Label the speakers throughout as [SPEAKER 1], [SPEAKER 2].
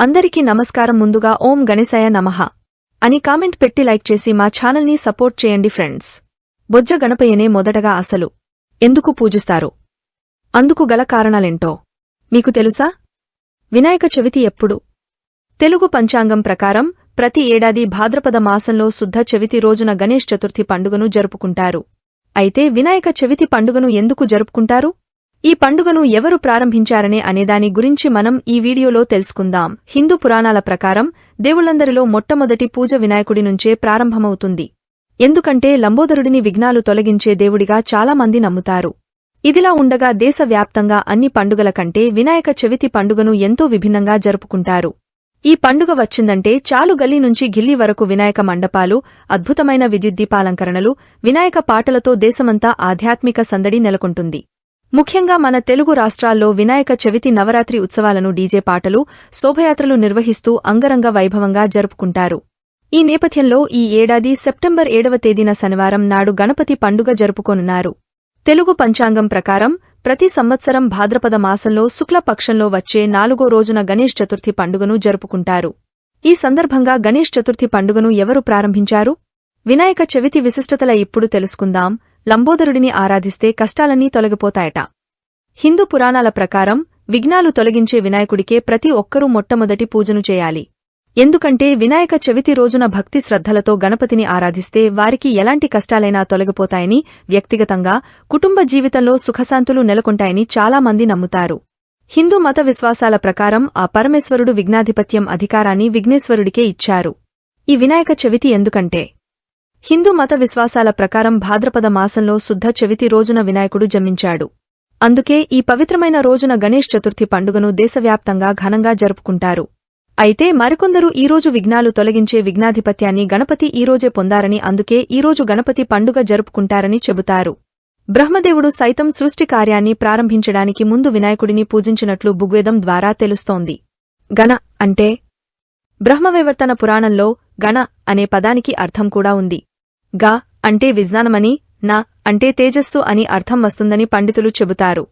[SPEAKER 1] అందరికీ నమస్కారం ముందుగా ఓం గణేశాయ నమః. అని కామెంట్ పెట్టి లైక్ చేసి మా ఛానల్ని సపోర్ట్ చేయండి ఫ్రెండ్స్. బొజ్జ గణపయ్యనే మొదటగా అసలు ఎందుకు పూజిస్తారు? అందుకు గల కారణాలేంటో మీకు తెలుసా? వినాయక చవితి ఎప్పుడు? తెలుగు పంచాంగం ప్రకారం ప్రతి ఏడాది భాద్రపద మాసంలో శుద్ధ చవితి రోజున గణేష్ చతుర్థి పండుగను జరుపుకుంటారు. అయితే వినాయక చవితి పండుగను ఎందుకు జరుపుకుంటారు? ఈ పండుగను ఎవరు ప్రారంభించారనే అనేదాని గురించి మనం ఈ వీడియోలో తెలుసుకుందాం. హిందూ పురాణాల ప్రకారం దేవుళ్ళందరిలో మొట్టమొదటి పూజ వినాయకుడి నుంచే ప్రారంభమవుతుంది. ఎందుకంటే లంబోదరుడిని విఘ్నాలు తొలగించే దేవుడిగా చాలామంది నమ్ముతారు. ఇదిలా ఉండగా దేశవ్యాప్తంగా అన్ని పండుగల కంటే వినాయక చవితి పండుగను ఎంతో విభిన్నంగా జరుపుకుంటారు. ఈ పండుగ వచ్చిందంటే చాలు గల్లీ నుంచి గిల్లీ వరకు వినాయక మండపాలు అద్భుతమైన విద్యుద్దీపాలంకరణలు వినాయక పాటలతో దేశమంతా ఆధ్యాత్మిక సందడి నెలకొంటుంది. ముఖ్యంగా మన తెలుగు రాష్ట్రాల్లో వినాయక చవితి నవరాత్రి ఉత్సవాలను డీజే పాటలు శోభయాత్రలు నిర్వహిస్తూ అంగరంగ వైభవంగా జరుపుకుంటారు. ఈ నేపథ్యంలో ఈ ఏడాది సెప్టెంబర్ ఏడవ తేదీన శనివారం నాడు గణపతి పండుగ జరుపుకోనున్నారు. తెలుగు పంచాంగం ప్రకారం ప్రతి సంవత్సరం భాద్రపద మాసంలో శుక్లపక్షంలో వచ్చే నాలుగో రోజున గణేష్ చతుర్థి పండుగను జరుపుకుంటారు. ఈ సందర్భంగా గణేష్ చతుర్థి పండుగను ఎవరు ప్రారంభించారు? వినాయక చవితి విశిష్టతల ఇప్పుడు తెలుసుకుందాం. లంబోదరుడిని ఆరాధిస్తే కష్టాలన్నీ తొలగిపోతాయట. హిందూ పురాణాల ప్రకారం విఘ్నాలు తొలగించే వినాయకుడికే ప్రతి ఒక్కరూ మొట్టమొదటి పూజను చేయాలి. ఎందుకంటే వినాయక చవితి రోజున భక్తి శ్రద్ధలతో గణపతిని ఆరాధిస్తే వారికి ఎలాంటి కష్టాలైనా తొలగిపోతాయని వ్యక్తిగతంగా కుటుంబ జీవితంలో సుఖశాంతులు నెలకొంటాయని చాలామంది నమ్ముతారు. హిందూ మత విశ్వాసాల ప్రకారం ఆ పరమేశ్వరుడు విఘ్నాధిపత్యం అధికారాన్ని విఘ్నేశ్వరుడికే ఇచ్చారు. ఈ వినాయక చవితి ఎందుకంటే హిందూ మత విశ్వాసాల ప్రకారం భాద్రపద మాసంలో శుద్ధ చవితి రోజున వినాయకుడు జన్మించాడు. అందుకే ఈ పవిత్రమైన రోజున గణేష్ చతుర్థి పండుగను దేశవ్యాప్తంగా ఘనంగా జరుపుకుంటారు. అయితే మరికొందరు ఈరోజు విఘ్నాలు తొలగించే విఘ్నాధిపత్యాన్ని గణపతి ఈరోజే పొందారని అందుకే ఈరోజు గణపతి పండుగ జరుపుకుంటారని చెబుతారు. బ్రహ్మదేవుడు సైతం సృష్టి కార్యాన్ని ప్రారంభించడానికి ముందు వినాయకుడిని పూజించినట్లు బుగ్వేదం ద్వారా తెలుస్తోంది. గణ అంటే బ్రహ్మవివర్తన పురాణంలో గణ అనే పదానికి అర్థం కూడా ఉంది. గా అంటే విజ్ఞానమని నా అంటే తేజస్సు అని అర్థం వస్తుందని పండితులు చెబుతారు.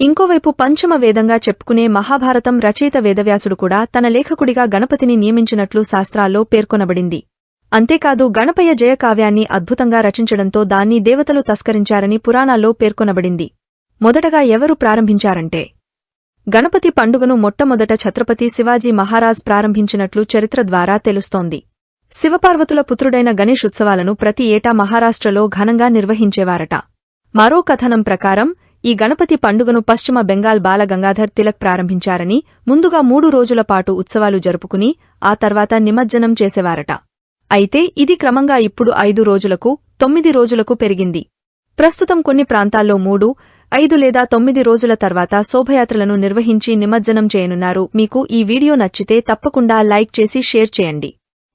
[SPEAKER 1] ఇంకోవైపు పంచమ వేదంగా చెప్పుకునే మహాభారతం రచయిత వేదవ్యాసుడు కూడా తన లేఖకుడిగా గణపతిని నియమించినట్లు శాస్త్రాల్లో పేర్కొనబడింది. అంతేకాదు గణపయ్య జయకావ్యాన్ని అద్భుతంగా రచించడంతో దాన్ని దేవతలు తస్కరించారని పురాణాల్లో పేర్కొనబడింది. మొదటగా ఎవరు ప్రారంభించారంటే గణపతి పండుగను మొట్టమొదట ఛత్రపతి శివాజీ మహారాజ్ ప్రారంభించినట్లు చరిత్ర ద్వారా తెలుస్తోంది. శివపార్వతుల పుత్రుడైన గణేష్ ఉత్సవాలను ప్రతి ఏటా మహారాష్ట్రలో ఘనంగా నిర్వహించేవారట. మరో కథనం ప్రకారం ఈ గణపతి పండుగను పశ్చిమ బెంగాల్ బాల గంగాధర్ తిలక్ ప్రారంభించారని ముందుగా మూడు రోజుల పాటు ఉత్సవాలు జరుపుకుని ఆ తర్వాత నిమజ్జనం చేసేవారట. అయితే ఇది క్రమంగా ఇప్పుడు ఐదు రోజులకు తొమ్మిది రోజులకు పెరిగింది. ప్రస్తుతం కొన్ని ప్రాంతాల్లో మూడు ఐదు లేదా తొమ్మిది రోజుల తర్వాత శోభయాత్రలను నిర్వహించి నిమజ్జనం చేయనున్నారు. మీకు ఈ వీడియో నచ్చితే తప్పకుండా లైక్ చేసి షేర్ చేయండి.